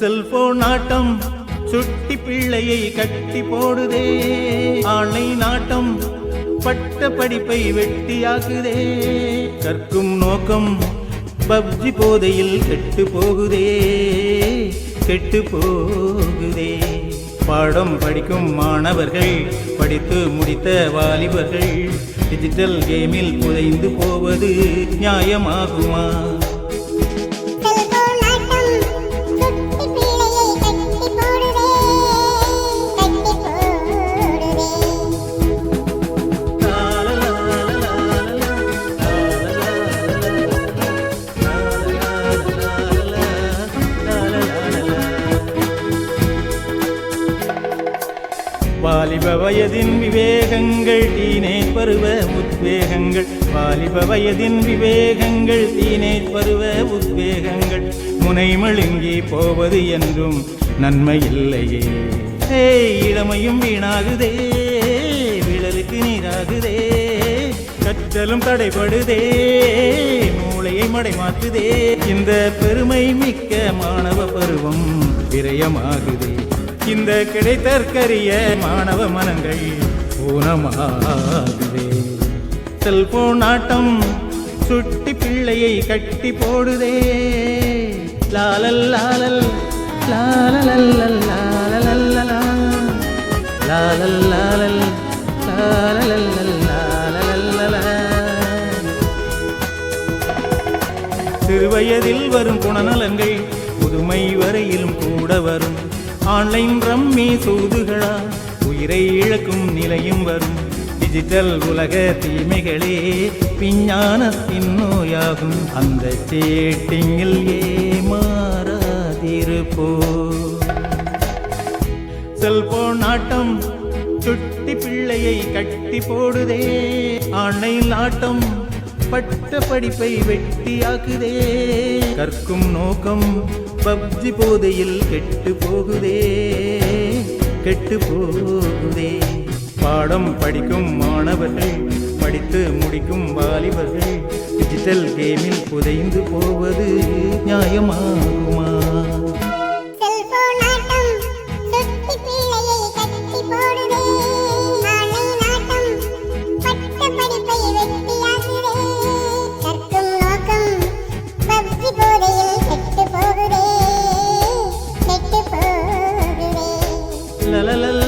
Cellphone ஆட்டம் சுட்டி பிள்ளையை கட்டி போடுதே ஆணை நாட்டம் பட்ட படிப்பை வெட்டியாக்குதே கற்கும் நோக்கம் பப்ஜி போதையில் கெட்டு போகுதே கெட்டு போகுதே பாடம் படிக்கும் மாணவர்கள் படித்து முடித்த வாலிபர்கள் டிஜிட்டல் கேமில் புதைந்து போவது நியாயமாகுமா? வாலிப வயதின் விவேகங்கள் டீனேஜ் பருவ உத்வேகங்கள். வாலிப வயதின் விவேகங்கள் டீனேஜ் பருவ உத்வேகங்கள். முனை மழுங்கி போவது என்றும் நன்மை இல்லையே இளமையும் வீணாகுதே விழலுக்கு நீராகுதே. கற்றலும் தடைபடுதே மூளையை மடைமாற்றுதே. இந்த பெருமை மிக்க மாணவ பருவம் விரயமாகுதே. இந்த கிடைத்தற்கரிய மாணவ மனங்கள் ஊனமாகவே செல்போன் ஆட்டம் சுட்டி பிள்ளையை கட்டி போடுதே. லாலல் லாலல் லாலலல்லல் லாலலல்லலா. லாலல் லாலல் சிறுவயதில் வரும் குணநலங்கள் புதுமை வரையிலும் கூட வரும். ஆன்லைன் ரம்மி சூதுகளா? உயிரை இழக்கும் நிலையும் வரும். டிஜிட்டல் உலக தீமைகளே விஞ்ஞானத்தின் நோயாகும் அந்த சேட்டிங்கில் ஏமாறாதிருப்போ. செல்போன் ஆட்டம் சுட்டி பிள்ளையை கட்டி போடுதே. ஆன்லைன் ஆட்டம் பட்ட படிப்பை வெட்டியாக்குதே. கற்கும் நோக்கம் பப்ஜி போதையில் கெட்டு போகுதே கெட்டு போகுதே. பாடம் படிக்கும் மாணவர்கள் படித்து முடிக்கும் வாலிபர்கள் டிஜிட்டல் கேமில் புதைந்து போவது நியாயமாகுமா la la la